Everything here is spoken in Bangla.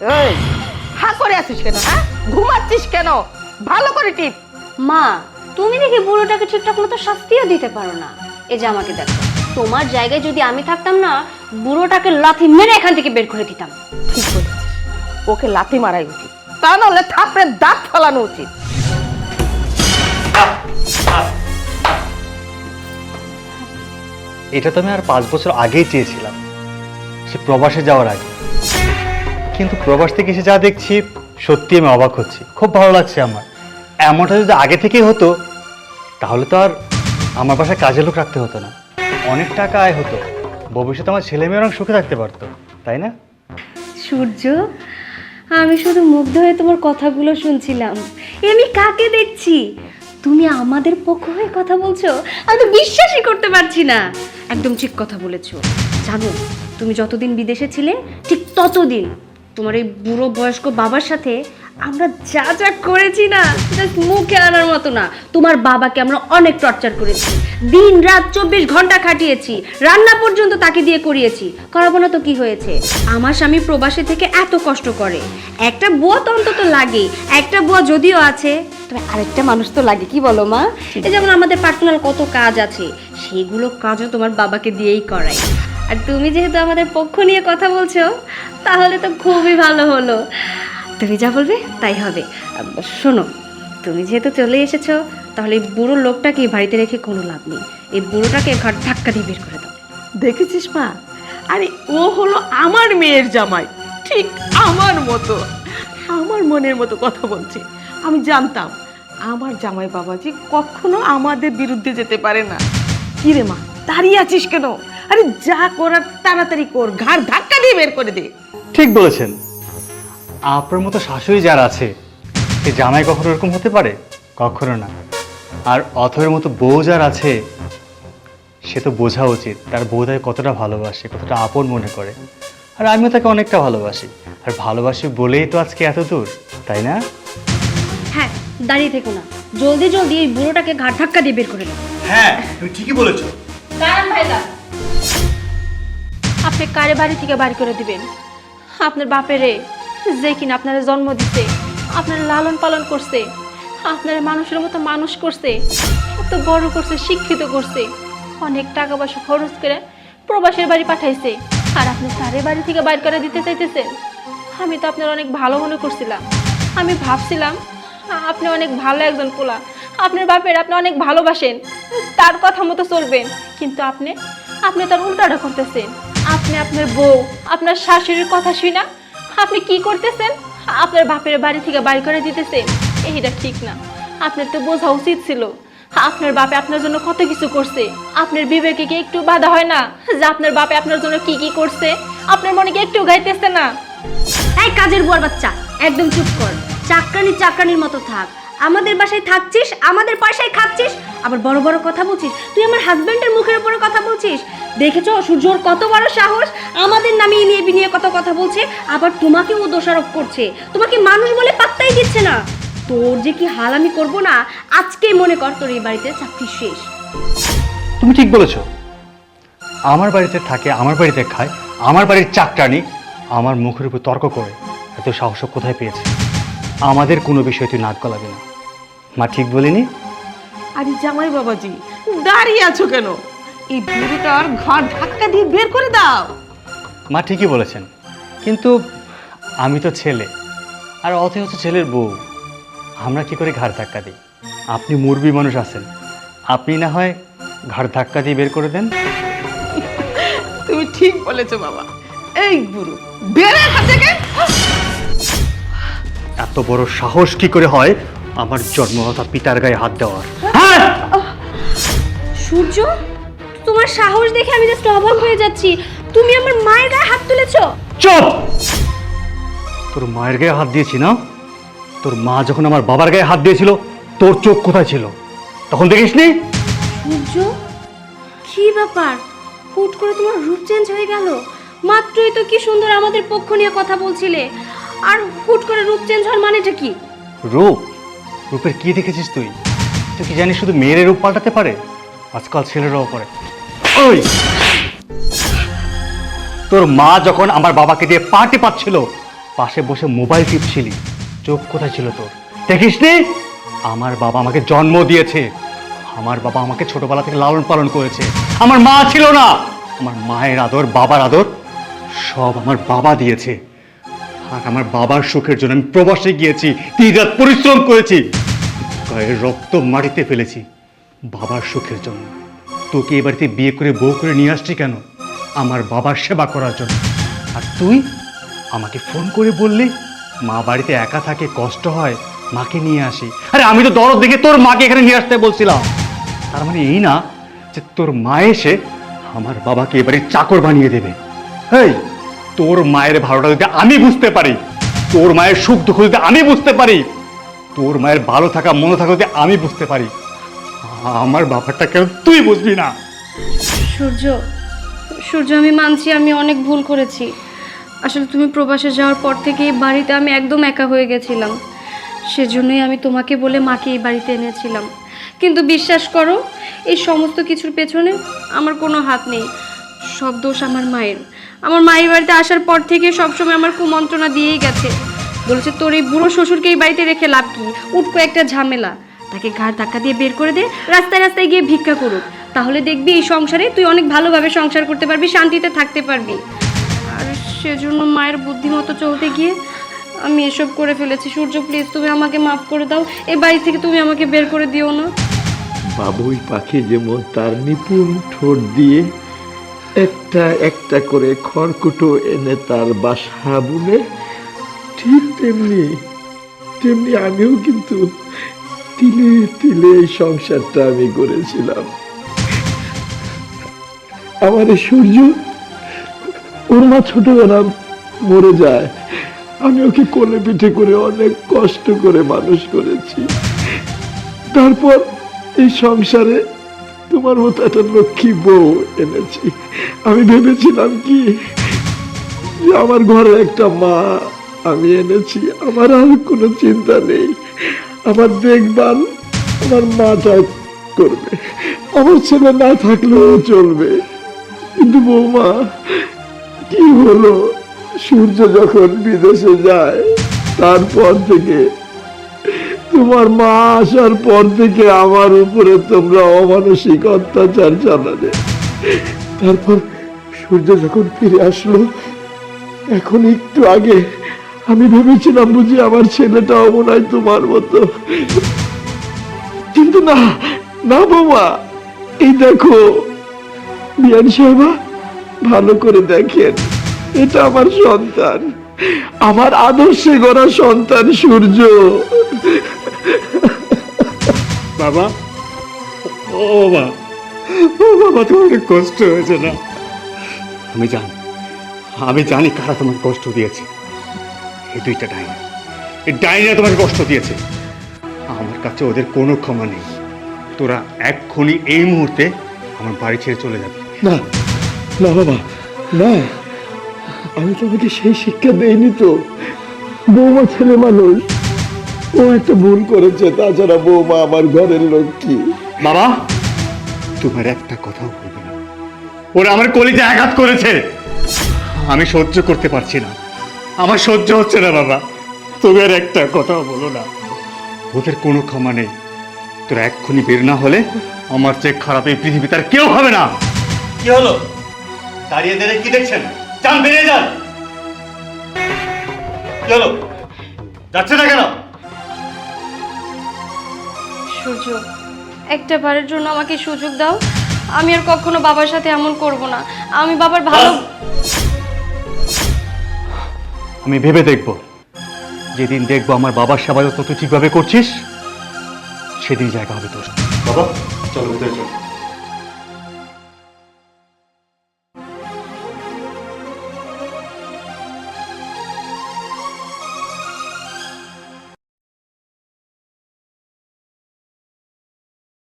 এই হা করে আছিস কেন হ্যাঁ? ঘুমাচ্ছিস কেন? ভালো করে টিপ। মা তুমি দেখি বুড়োটাকে ঠিকঠাক মতো শাস্তিও দিতে পারো না। এই যে আমাকে দেখো তোমার জায়গায় যদি আমি থাকতাম না বুড়োটাকে লাথি মেরে এখান থেকে বের করে দিতাম। ঠিক বলেছিস। ওকে লাথি মারাই উচিত। তা নাহলে থাপড়ে দাঁত ফলানো উচিত। এটা তো আমি আর পাঁচ বছর আগেই চেয়েছিলাম। সে প্রবাসে যাওয়ার আগে। কিন্তু প্রবাস থেকে এসে যা দেখছি সত্যি আমি অবাক হচ্ছি। খুব ভালো লাগছে আমার। এমনটা যদি আগে থেকেই হতো, তাহলে তো আর আমার বাসায় কাজের লোক রাখতে হতো না। অনেক টাকা আয় হতো। ভবিষ্যতে আমার ছেলেমেয়েরা সুখে থাকতে পারতো, তাই না? সূর্য, আমি শুধু মুগ্ধ হয়ে তোমার কথাগুলো শুনছিলাম। আমি কাকে দেখছি? তুমি আমাদের পক্ষ হয়ে কথা বলছো? আমি তো বিশ্বাসই করতে পারছি না। একদম ঠিক কথা বলেছ। জানো, তুমি যতদিন বিদেশে ছিলে, ঠিক ততদিন তোমার এই বুড়ো বয়স্ক বাবার সাথে আমরা যা যা করেছি না মুখে আনার মতো না। তোমার বাবাকে আমরা অনেক টর্চার করেছি। দিন, রাত, চব্বিশ ঘণ্টা খাটিয়েছি রান্না পর্যন্ত তাকে দিয়ে করিয়েছি। করাবো না তো কি হয়েছে? আমার স্বামী প্রবাসে থেকে এত কষ্ট করে। একটা বুয়া তো অন্তত লাগে একটা বুয়া যদিও আছে, তবে আরেকটা মানুষ তো লাগে, কি বলো মা? এই যেমন আমাদের পার্সোনাল কত কাজ আছে, সেগুলো কাজও তোমার বাবাকে দিয়েই করাই আর তুমি যেহেতু আমাদের পক্ষ নিয়ে কথা বলছো, তাহলে তো খুবই ভালো হলো। তুমি যা বলবে তাই হবে। শোনো, তুমি যেহেতু চলে এসেছ, তাহলে এই বুড়ো লোকটাকে বাড়িতে রেখে কোনো লাভ নেই। এই বুড়োটাকে ঘর ধাক্কা দিয়ে বের করে দাও। দেখেছিস মা? আরে, ও হলো আমার মেয়ের জামাই। ঠিক আমার মতো। আমার মনের মতো কথা বলছে। আমি জানতাম, আমার জামাই বাবাজি কখনো আমাদের বিরুদ্ধে যেতে পারে না। কি রে মা? দাঁড়িয়ে আছিস কেন? আরে যা করার তাড়াতাড়ি কর ঘাড় ধাক্কা দিয়ে বের করে দে। ঠিক বলেছেন। আপনার মতো শাশুড়ি যার আছে সে জামাই কখনো এরকম হতে পারে? কখনো না। আর অথয়ের মতো বউ যার আছে সে তো বোঝা উচিত। তার বউ তাকে কতটা ভালোবাসে কতটা আপন মনে করে। আর আমিও তাকে অনেকটা ভালোবাসি। আর ভালোবাসি বলেই তো আজকে এত দূর তাই না? হ্যাঁ দাঁড়িয়ে থেকো না। জলদি জলদি এই বুড়োটাকে ঘাট ধাক্কা দিয়ে বের করে দাও। হ্যাঁ তুমি ঠিকই বলেছ। দাঁড়ান ভাই দাঁড়ান। আপনি কারে বাড়ি থেকে বাড়ি করে দিবেন? আপনার বাপেরে যে কিনা আপনারা জন্ম দিতে আপনার লালন পালন করছে, আপনার মানুষের মতো মানুষ করছে, এত বড় করছে, শিক্ষিত করছে, অনেক টাকা পয়সা খরচ করে প্রবাসের বাড়ি পাঠাইছে, আর আপনি তারে বাড়ি থেকে বাইর করে দিতে চাইতেছেন? আমি তো আপনার অনেক ভালো মনে করছিলাম। আমি ভাবছিলাম, আপনি অনেক ভালো একজন পোলা, আপনার বাপের আপনি অনেক ভালোবাসেন, তার কথা মতো চলবেন, কিন্তু আপনি আপনি তার উল্টাটা করতেছেন। আপনি আপনার বউ, আপনার শাশুড়ির কথা শুনা আপনি কি করতেছেন? আপনার বাপের বাড়ি থেকে বাড়ি করে দিতেছেন এইটা ঠিক না। আপনার তো বোঝা উচিত ছিল। আপনার বাপে আপনার জন্য কত কিছু করছে। আপনার বিবেকে কি একটু বাধা হয় না যে আপনার বাপে আপনার জন্য কি কি করছে? আপনার মনে কি একটু গাইতেছে না? এই কাজের বুয়ার বাচ্চা, একদম চুপ কর। চাকরানি চাকরানির মতো থাক। আমাদের বাসায় থাকছিস, আমাদের পয়সায় খাচ্ছিস, আবার বড় বড় কথা বলছিস, তুই আমার হাজব্যান্ডের মুখের উপরে কথা বলছিস। দেখেছ সূর্যর কত বড় সাহস, আমাদের নামে নিয়ে বিনিয়ে কত কথা বলছে, আবার তোমাকেও দোষারোপ করছে। তোমাকে মানুষ বলে পাত্তাই দিচ্ছে না। তোর যে কি হাল আমি করব না আজকেই মনে কর তোর এই বাড়িতে চাকরি শেষ। তুমি ঠিক বলেছ। আমার বাড়িতে থাকে, আমার বাড়িতে খায়, আমার বাড়ির চাকরানি আমার মুখের উপর তর্ক করে, এত সাহস কোথায় পেয়েছে? আমাদের কোনো বিষয় তুই নাক গলাবি না। মা ঠিক বলিনি? আরে জামাই বাবাজি দাঁড়িয়ে আছো কেন? এই বুড়িটার ঘাড় ধাক্কা দিয়ে বের করে দাও। মা ঠিকই বলেছেন কিন্তু আমি তো ছেলে আর অথই হচ্ছে ছেলের বউ। আমরা কি করে ঘাড় ধাক্কা দিই? আপনি মুরবি মানুষ আছেন আপনি না হয় ঘাড় ধাক্কা দিয়ে বের করে দেন? তুমি ঠিক বলেছ বাবা। এই বুড়ো এখান থেকে এত বড় সাহস কি করে হয়? আমার জন্মদাতা পিতার গায়ে হাত দেওয়ার। হ্যাঁ! সূর্য তোমার সাহস দেখে আমি জাস্ট অবাক হয়ে যাচ্ছি। তুমি আমার মায়ের গায়ে হাত তুলেছো? চুপ! তোর মায়ের গায়ে হাত দিয়েছি না? তোর মা যখন আমার বাবার গায়ে হাত দিয়েছিল তোর চোখ কোথায় ছিল? তখন দেখিসনি? সূর্য কি ব্যাপার? হুট করে তোমার রূপ চেঞ্জ হয়ে গেল। মাত্রই তো কি সুন্দর আমাদের পক্ষ নিয়ে কথা বলছিলে। আর হুট করে রূপ চেঞ্জ হওয়ার মানেটা কি? রূপ? রূপের কি দেখেছিস তুই? তুই কি জানিস শুধু মেয়ের রূপ পাল্টাতে পারে? আজকাল ছেলেরাও করে ওই! তোর মা যখন আমার বাবাকে দিয়ে পার্টি পাচ্ছিল, পাশে বসে মোবাইল টিপছিলি, চোখ কোথায় ছিল তোর? দেখিসনি আমার বাবা আমাকে জন্ম দিয়েছে। আমার বাবা আমাকে ছোটবেলা থেকে লালন পালন করেছে। আমার মা ছিল না! আমার মায়ের আদর, বাবার আদর, সব আমার বাবা দিয়েছে। আর আমার বাবার সুখের জন্য আমি প্রবাসে গিয়েছি, তিন রাত পরিশ্রম করেছি গায়ের রক্ত মাটিতে ফেলেছি বাবার সুখের জন্য। তোকে এ বাড়িতে বিয়ে করে বউ করে নিয়ে আসছি কেন? আমার বাবার সেবা করার জন্য। আর তুই আমাকে ফোন করে বললি, মা বাড়িতে একা থাকে, কষ্ট হয়, মাকে নিয়ে আসি। আরে আমি তো দরদ দেখে তোর মাকে এখানে নিয়ে আসতে বলছিলাম। তার মানে এই না যে তোর মা এসে আমার বাবাকে এবারে চাকর বানিয়ে দেবে। হেই! তোর মায়ের ভালোটা যদি আমি বুঝতে পারি, তোর মায়ের সুখ দুঃখ যদি আমি বুঝতে পারি, তোর মায়ের ভালো থাকা মনে থাকা যদি আমি বুঝতে পারি, আমার ব্যাপারটা কেন তুই বুঝবি না? সূর্য সূর্য, আমি মানছি আমি অনেক ভুল করেছি। আসলে তুমি প্রবাসে যাওয়ার পর থেকে এই বাড়িতে আমি একদম একা হয়ে গেছিলাম। সেজন্যই আমি তোমাকে বলে মাকে এই বাড়িতে এনেছিলাম। কিন্তু বিশ্বাস করো, এই সমস্ত কিছুর পেছনে আমার কোনো হাত নেই। সব দোষ আমার মায়ের। আমার মায়ের বাড়িতে আসার পর থেকে সবসময় আমার কুমন্ত্রণা দিয়েই গেছে। বলেছে, তোর এই বুড়ো শ্বশুরকে এই বাড়িতে রেখে লাভ কি? উঠকো একটা ঝামেলা। তাকে ঘাড় ধাক্কা দিয়ে বের করে দে, রাস্তায় রাস্তায় গিয়ে ভিক্ষা করুক। তাহলে দেখবি এই সংসারে তুই অনেক ভালোভাবে সংসার করতে পারবি, শান্তিতে থাকতে পারবি। আর সেজন্য মায়ের বুদ্ধিমতো চলতে গিয়ে আমি এসব করে ফেলেছি। সূর্য প্লিজ তুমি আমাকে মাফ করে দাও। এই বাড়ি থেকে তুমি আমাকে বের করে দিও না। বাবুই পাখি যেমন তার নিপুণ ঠোঁট দিয়ে একটা একটা করে খড়কুটো এনে তার বাসা বুনে ঠিক তেমনি তেমনি আমিও কিন্তু তিলে তিলে এই সংসারটা আমি করেছিলাম। আমার সূর্য, ওর মা ছোটবেলা মরে যায়, আমি ওকে কোলে পিঠে করে অনেক কষ্ট করে মানুষ করেছি। তারপর এই সংসারে তোমার মতো একটা লক্ষ্মী বউ এনেছি। আমি ভেবেছিলাম কি আমার ঘরে একটা মা আমি এনেছি। আমার আর কোনো চিন্তা নেই। আমার দেখভাল আমার মা মাটা করবে। আমার ছেলে না থাকলেও চলবে। কিন্তু বৌমা, কি হলো? সূর্য যখন বিদেশে যায়, তারপর থেকে তোমার মা আসার পর থেকে আমার উপরে তোমরা অমানসিক অত্যাচার চালালে। তারপর সূর্য যখন ফিরে আসলো, এখন একটু আগে আমি ভেবেছিলাম বুঝি আমার ছেলেটাও মনে হয় তোমার মতো। কিন্তু না না বাবা এই দেখো বিয়ান সাহেবা, ভালো করে দেখেন, এটা আমার সন্তান, আমার আদর্শে গড়া সন্তান সূর্য। বাবা, ও বাবা ও বাবা, তোমার অনেক কষ্ট হয়েছে না। আমি জানি আমি জানি কারা তোমার কষ্ট দিয়েছে। এই দুইটা ডাইনি, এই ডাইনিরা তোমাকে কষ্ট দিয়েছে। আমার কাছে ওদের কোনো ক্ষমা নেই। তোরা এক্ষুনি এই মুহূর্তে আমার বাড়ি ছেড়ে চলে যাবে। না না বাবা, না। আমি তোমাকে সেই শিক্ষা দেইনি তো। বৌমা ছেলে মানুষ। ও একটা ভুল করেছে তাছাড়া বৌমা আমার ঘরের লক্ষ্মী। বাবা তোমার একটা কথাও বলবে না। ওরা আমার কলিতে আঘাত করেছে। আমি সহ্য করতে পারছি না। আমার সহ্য হচ্ছে না বাবা। তুমি আর একটা কথাও বলো না। ওদের কোনো ক্ষমা নেই। তোরা এক্ষুনি বের না হলে আমার চেয়ে খারাপ এই পৃথিবীতে আর কেউ হবে না। কি হলো? দাঁড়িয়ে দাঁড়িয়ে কি দেখছেন? যান বেরিয়ে যান। কি হলো? যাচ্ছে না কেন? সূর্য। একটা বারের জন্য আমাকে সুযোগ দাও। আমি আর কখনো বাবার সাথে এমন করব না। আমি বাবার ভালো আমি ভেবে দেখব। যেদিন দেখব আমার বাবার সেবা যত্ন তুই ঠিকভাবে করছিস, সেদিন জায়গা হবে তোর। বাবা, চলো ভিতরে চলো।